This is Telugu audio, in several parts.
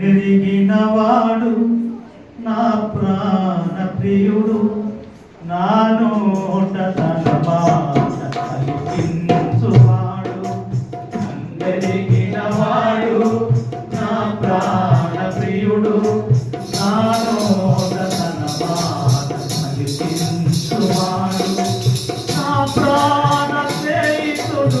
ఎదిగినవాడు నా ప్రాణ ప్రియుడు నా నోట తన మాట నా ప్రాణ నా స్నేహితుడు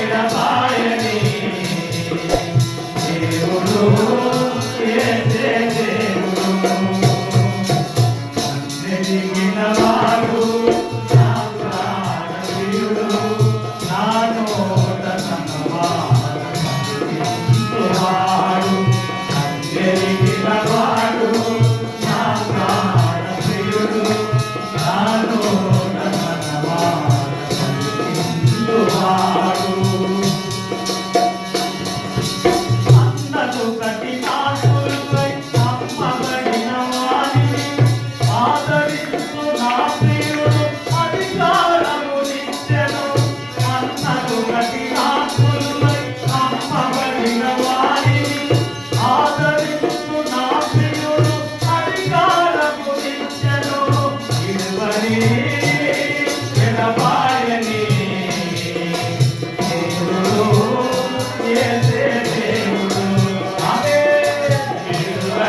ఎడపాయని దేవుడు